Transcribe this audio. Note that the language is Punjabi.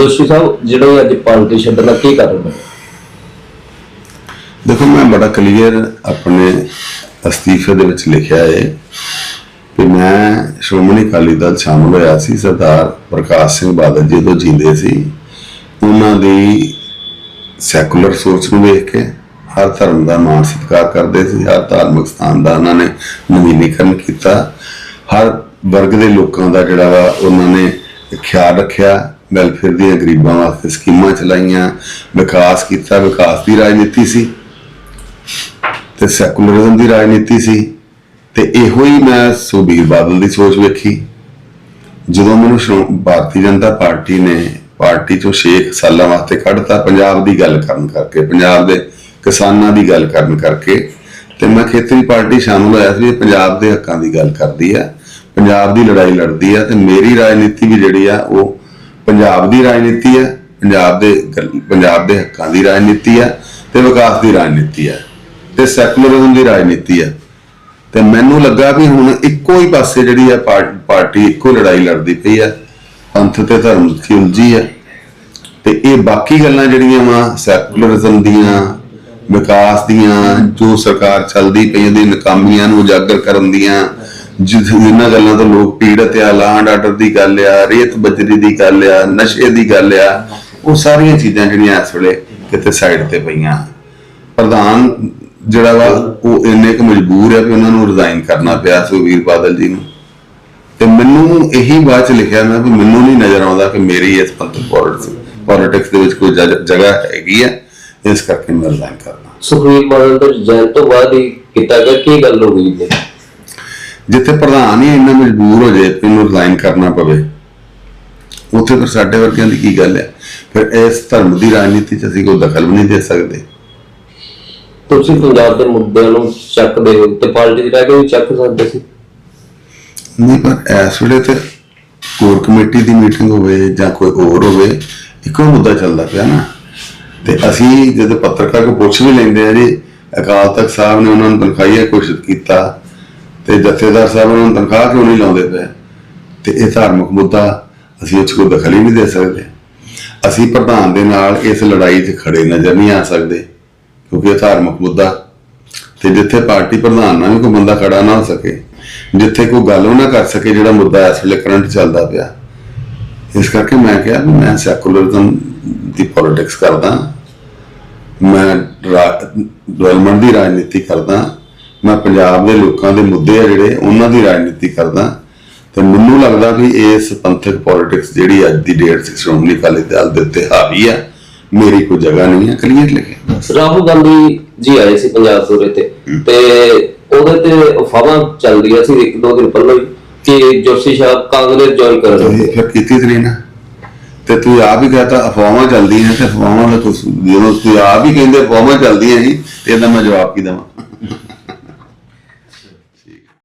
ਜੋਸ਼ੀ ਸਾਹਿਬ, ਜਿਹੜੇ ਅੱਜ ਪਾਰਟੀ ਛੱਡਣ ਦਾ ਕੀ ਕਾਰਨ ਹੈ? ਦੇਖੋ, ਮੈਂ ਬੜਾ ਕਲੀਅਰ ਆਪਣੇ ਅਸਤੀਫੇ ਦੇ ਵਿੱਚ ਲਿਖਿਆ ਹੈ ਕਿ ਮੈਂ ਸ਼੍ਰੋਮਣੀ ਅਕਾਲੀ ਦਲ ਸ਼ਾਮਲ ਹੋਇਆ ਸੀ, ਸਰਦਾਰ ਪ੍ਰਕਾਸ਼ ਸਿੰਘ ਬਾਦਲ ਜੀ ਤੋਂ ਜਿੰਦੇ ਸੀ। ਉਹਨਾਂ ਦੀ ਸੈਕੂਲਰ ਸੋਚ ਨੂੰ ਵੇਖ ਕੇ ਹਰ ਧਰਮ ਦਾ ਮਾਣ ਸਤਿਕਾਰ ਕਰਦੇ ਸੀ, ਹਰ ਧਾਰਮਿਕ ਸਥਾਨ ਦਾ ਉਹਨਾਂ ਨੇ ਨਵੀਨੀਕਰਨ ਕੀਤਾ। ਹਰ ਵਰਗ ਦੇ ਲੋਕਾਂ ਦਾ ਜਿਹੜਾ ਵਾ, ਉਹਨਾਂ ਨੇ ਖਿਆਲ ਰੱਖਿਆ। ਵੈਲਫੇਅਰ ਦੀਆਂ ਗਰੀਬਾਂ ਵਾਸਤੇ ਸਕੀਮਾਂ ਚਲਾਈਆਂ, ਵਿਕਾਸ ਕੀਤਾ, ਵਿਕਾਸ ਦੀ ਰਾਜਨੀਤੀ ਸੀ। ਤੇ ਸੈਕੂਲਰਿਜ਼ਮ ਦੀ ਰਾਜਨੀਤੀ ਸੀ। ਤੇ ਇਹੋ ਹੀ ਮੈਂ ਸੁਬੀਰ ਬਾਦਲ ਦੀ ਸੋਚ ਵੇਖੀ। ਜਦੋਂ ਮੈਨੂੰ ਸ਼੍ਰੋ- ਭਾਰਤੀ ਜਨਤਾ ਪਾਰਟੀ ਨੇ ਪਾਰਟੀ ਚੋਂ 6 ਸਾਲਾਂ ਵਾਸਤੇ ਕੱਢਤਾ, ਪੰਜਾਬ ਦੀ ਗੱਲ ਕਰਨ ਕਰਕੇ, ਪੰਜਾਬ ਦੇ ਕਿਸਾਨਾਂ ਦੀ ਗੱਲ ਕਰਨ ਕਰਕੇ, ਤੇ ਮੈਂ ਖੇਤਰੀ ਪਾਰਟੀ ਸ਼ਾਮਲ ਹੋਇਆ ਸੀ ਇਹ ਪੰਜਾਬ ਦੇ ਹੱਕਾਂ ਦੀ ਗੱਲ ਕਰਦੀ ਆ, ਪੰਜਾਬ ਦੀ ਲੜਾਈ ਲੜਦੀ ਆ, ਤੇ ਮੇਰੀ ਰਾਜਨੀਤੀ ਵੀ ਜਿਹੜੀ ਆ, ਉਹ ਪੰਜਾਬ ਦੀ ਰਾਜਨੀਤੀ ਆ ਪੰਜਾਬ ਦੇ ਪੰਜਾਬ ਦੇ ਹੱਕਾਂ ਦੀ ਰਾਜਨੀਤੀ ਆ ਤੇ ਵਿਕਾਸ ਦੀ ਰਾਜਨੀਤੀ ਆ ਤੇ ਸੈਕੂਲਰਿਜ਼ਮ ਦੀ ਰਾਜਨੀਤੀ ਆ ਤੇ ਮੈਨੂੰ ਲੱਗਾ ਵੀ ਹੁਣ ਇੱਕੋ ਹੀ ਪਾਸੇ ਜਿਹੜੀ ਆ ਪਾਰਟੀ ਇੱਕੋ ਲੜਾਈ ਲੜਦੀ ਪਈ ਆ ਪੰਥ ਤੇ ਧਰਮ ਦੀ ਉਲਝੀ ਆ ਤੇ ਇਹ ਬਾਕੀ ਗੱਲਾਂ ਜਿਹੜੀਆਂ ਵਾ ਸੈਕੂਲਰਿਜ਼ਮ ਦੀਆਂ, ਵਿਕਾਸ ਦੀਆਂ, ਜੋ ਸਰਕਾਰ ਚੱਲਦੀ ਪਈ ਉਹਦੀ ਨਕਾਮੀਆਂ ਨੂੰ ਉਜਾਗਰ ਕਰਨ ਦੀਆਂ ਜਿ- ਗੱਲਾਂ ਤੋਂ ਲੋਕ ਪੀੜਤ ਆ ਲਾਂਡ ਆਰਡਰ ਦੀ ਗੱਲ ਆ, ਰੇਤ ਬਜਰੀ ਦੀ ਗੱਲ ਆ, ਨਸ਼ੇ ਦੀ ਗੱਲ ਆ, ਉਹ ਸਾਰੀਆਂ ਚੀਜ਼ਾਂ ਜਿਹੜੀਆਂ ਇਸ ਵੇਲੇ ਕਿਤੇ ਸਾਈਡ ਤੇ ਪਈਆਂ। ਪ੍ਰਧਾਨ ਜਿਹੜਾ ਵਾ, ਉਹ ਇੰਨੇ ਕੁ ਮਜਬੂਰ ਹੈ ਕਿ ਉਹਨਾਂ ਨੂੰ ਰਿਜ਼ਾਈਨ ਕਰਨਾ ਪਿਆ ਸੁਖਬੀਰ ਬਾਦਲ ਜੀ ਨੂੰ। ਤੇ ਮੈਨੂੰ ਇਹੀ ਬਾਅਦ ਚ ਲਿਖਿਆ ਮੈਂ ਵੀ ਮੈਨੂੰ ਨਹੀਂ ਨਜ਼ਰ ਆਉਂਦਾ ਕਿ ਮੇਰੀ ਇਸ ਪੋਲਿਟਿਕਸ ਦੇ ਵਿੱਚ ਕੋਈ ਜਗ੍ਹਾ ਹੈਗੀ ਹੈ ਇਸ ਕਰਕੇ ਮੈਂ ਰਿਜ਼ਾਈਨ ਕਰਨਾ। ਸੁਖਵੀਰ ਬਾਦਲ ਦੇ ਜੈਨ ਤੋਂ ਬਾਅਦ ਹੀ ਕੀਤਾ ਗਿਆ, ਕੀ ਗੱਲ ਹੋ ਗਈ ਜੀ? ਜਿੱਥੇ ਪ੍ਰਧਾਨ ਹੀ ਇੰਨਾ ਮਜਬੂਰ ਹੋ ਜਾਏ ਕਿ ਰਿਜ਼ਾਈਨ ਕਰਨਾ ਪਵੇ। ਉੱਥੇ ਫਿਰ ਸਾਡੇ ਵਰਗਿਆਂ ਦੀ ਕੀ ਗੱਲ ਹੈ? ਫਿਰ ਇਸ ਧਰਮ ਦੀ ਰਾਜਨੀਤੀ 'ਚ ਅਸੀਂ ਕੋਈ ਦਖਲ ਵੀ ਨਹੀਂ ਦੇ ਸਕਦੇ। ਤੁਸੀਂ ਪੰਜਾਬ ਦੇ ਮੁੱਦਿਆਂ ਨੂੰ ਚੱਕਦੇ ਹੋ ਤੇ ਪਾਰਟੀ ਦੀ ਰਹਿ ਕੇ ਵੀ ਚੱਕ ਸਕਦੇ ਸੀ। ਨਹੀਂ ਪਰ ਇਸ ਵੇਲੇ ਤੇ ਕੋਰ ਕਮੇਟੀ ਦੀ ਮੀਟਿੰਗ ਹੋਵੇ ਜਾਂ ਕੋਈ ਹੋਰ ਹੋਵੇ ਇੱਕੋ ਮੁੱਦਾ ਚੱਲਦਾ ਪਿਆ ਨਾ। ਤੇ ਅਸੀਂ ਜਦੋਂ ਪੱਤਰਕਾਰ ਕੋ ਪੁੱਛ ਵੀ ਲੈਂਦੇ ਆ ਜੀ ਅਕਾਲ ਤਖਤ ਸਾਹਿਬ ਨੇ ਉਹਨਾਂ ਨੂੰ ਤਨਖਾਹੀਆ ਘੋਸ਼ਿਤ ਕੀਤਾ ਤੇ ਜਥੇਦਾਰ ਸਾਹਿਬ ਉਹਨਾਂ ਨੂੰ ਤਨਖਾਹ ਕਿਉਂ ਨਹੀਂ ਲਾਉਂਦੇ ਪਏ? ਤੇ ਇਹ ਧਾਰਮਿਕ ਮੁੱਦਾ ਅਸੀਂ ਉਹ ਕੋਈ ਦਖਲ ਹੀ ਨਹੀਂ ਦੇ ਸਕਦੇ। ਅਸੀਂ ਪ੍ਰਧਾਨ ਦੇ ਨਾਲ ਇਸ ਲੜਾਈ 'ਚ ਖੜੇ ਨਜ਼ਰ ਨਹੀਂ ਆ ਸਕਦੇ, ਕਿਉਂਕਿ ਇਹ ਧਾਰਮਿਕ ਮੁੱਦਾ। ਤੇ ਜਿੱਥੇ ਪਾਰਟੀ ਪ੍ਰਧਾਨ ਨਾਲ ਵੀ ਕੋਈ ਬੰਦਾ ਖੜਾ ਨਾ ਹੋ ਸਕੇ, ਜਿੱਥੇ ਕੋਈ ਗੱਲ ਉਹ ਨਾ ਕਰ ਸਕੇ ਜਿਹੜਾ ਮੁੱਦਾ ਇਸ ਵੇਲੇ ਕਰੰਟ ਚੱਲਦਾ ਪਿਆ। ਇਸ ਕਰਕੇ ਮੈਂ ਕਿਹਾ ਵੀ ਮੈਂ ਸੈਕੂਲਰਿਜ਼ਮ ਦੀ ਪੋਲਿਟਿਕਸ ਕਰਦਾ, ਮੈਂ ਡਵੈਲਪਮੈਂਟ ਦੀ ਰਾਜਨੀਤੀ ਕਰਦਾ ਮੈਂ ਪੰਜਾਬ ਦੇ ਲੋਕਾਂ ਦੇ ਮੁੱਦੇ ਆ ਜਿਹੜੇ ਉਹਨਾਂ ਦੀ ਰਾਜਨੀਤੀ ਕਰਦਾ। ਤੇ ਮੈਨੂੰ ਲੱਗਦਾ ਵੀ ਇਸ ਪੰਥਕ ਪੋਲਿਟਿਕਸ ਜਿਹੜੀ ਅੱਜ ਦੀ ਡੇਟ 'ਚ ਸ਼੍ਰੋਮਣੀ ਅਕਾਲੀ ਦਲ ਦੇ ਉੱਤੇ ਹਾਵੀ ਆ। ਮੇਰੀ ਕੋਈ ਜਗ੍ਹਾ ਨਹੀਂ ਹੈ ਕਲੀਅਰ ਲਿਖਿਆ। ਰਾਹੁਲ ਗਾਂਧੀ ਜੀ ਆਏ ਸੀ ਪੰਜਾਬ ਦੌਰੇ ਤੇ। ਤੇ ਉਹਦੇ ਤੇ ਅਫਵਾਹਾਂ ਚੱਲ ਰਹੀਆਂ ਸੀ ਇੱਕ ਦੋ ਦਿਨ ਪਹਿਲਾਂ ਹੀ ਕਿ ਜੋਸ਼ੀ ਸਾਹਿਬ ਕਾਂਗਰਸ ਜੁਆਇਨ ਕਰ ਰਹੇ ਤੇ ਫਿਰ ਕੀਤੀ ਤਰੀ ਨਾ। ਤੇ ਤੂੰ ਆਪ ਹੀ ਕਹਤਾ ਅਫਵਾਹਾਂ ਚੱਲਦੀਆਂ ਤੇ ਅਫਵਾਹਾਂ ਦਾ ਕੁਛ ਜਦੋਂ ਤੂੰ ਆਪ ਹੀ ਕਹਿੰਦੇ ਅਫਵਾਹਾਂ ਚੱਲਦੀਆਂ ਸੀ ਤੇ ਇਹਦਾ ਮੈਂ ਜਵਾਬ ਕੀ ਦੇਵਾਂ?